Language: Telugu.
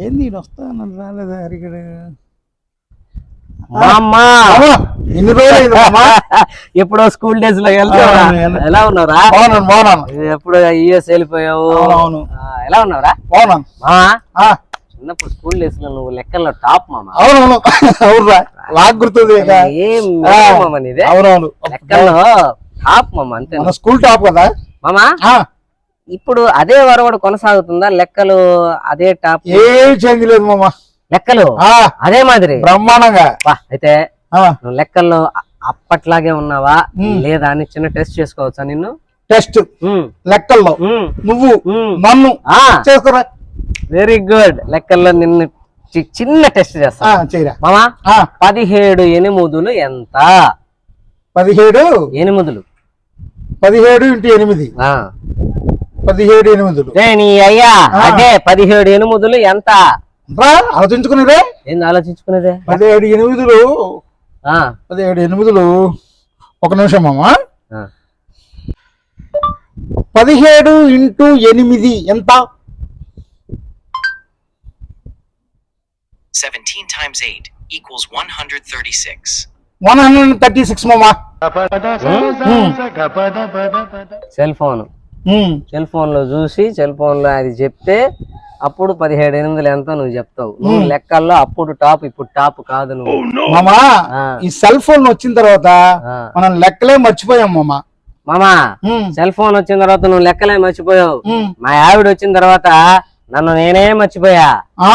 ఏంది ఈయన వస్తానని రాలేదా రోజులు మామ! ఎప్పుడో స్కూల్ డేస్లో వెళ్తావా? అవును. ఎలా బాగున్నాను బాగున్నాను. ఎప్పుడు యుఎస్ వెళ్ళిపోయావు? అవునవును. ఆ, ఎలా ఉన్నావురా? బాగున్నాను. మామా! ఆ, చిన్నప్పుడు స్కూల్ డేస్లో నువ్వు లెక్కల్లో టాప్ మామా. అవునవును. అవునురా. నాకు గుర్తుంది ఇక. ఏం ఆ, మామ నీదే? అవునవును. లెక్కల్లో టాప్ మామ అంతే స్కూల్ టాప్ కదా? మామా! ఇప్పుడు అదే వరవడు కొనసాగుతుందా? లెక్కలు అదే టాప్ ఏం చేంజ్ లేదు మామ. లెక్కలు? అదే మాదిరి. బ్రహ్మాండంగా. వా, అయితే నువ్వు లెక్కల్లో అప్పట్లాగే ఉన్నావా. లేదా అని చిన్న టెస్ట్ చేసుకోవచ్చా నిన్ను? టెస్ట్. లెక్కల్లో. నువ్వు. నన్ను ఆ. చేసుకోరా? వెరీ గుడ్ లెక్కల్లో నిన్ను చిన్న టెస్ట్ చేస్తా. మామా ఆ, పదిహేడు ఎనిమిదిలు ఎంత? పదిహేడు? ఎనిమిదిలు. పదిహేడు ఇంటూ ఎనిమిది. ఆ. పదిహేడు ఎనిమిదిలు. నీ అయ్యా. అదే పదిహేడు ఎనిమిదిలు ఎంత? రా ఆలోచించుకునేదే. ఏంది ఆలోచించుకునేదే? పదిహేడు ఎనిమిదిలు. ఆ, పదిహేడు ఎనిమిదిలు. ఒక నిమిషం మామ ఆ. పదిహేడు ఇంటూ ఎనిమిది ఎంత? 17 times 8 equals 136. One hundred thirty six మామ. Cell phone. సెల్ ఫోన్లో చూసి సెల్ ఫోన్లో అది చెప్తే అప్పుడు పదిహేడు ఎనిమిదిలు ఎంతో నువ్వు చెప్తావు. నువ్వు లెక్కల్లో అప్పుడు టాప్ ఇప్పుడు టాప్ కాదు నువ్వు. మామ ఆ. ఈ సెల్ ఫోన్ వచ్చిన తర్వాత. మనం లెక్కలే మర్చిపోయాం మామ. మామా సెల్ ఫోన్ వచ్చిన తర్వాత నువ్వు లెక్కలే మర్చిపోయావు. మా ఆవిడ వచ్చిన తర్వాత నన్ను నేనే మర్చిపోయా. ఆ?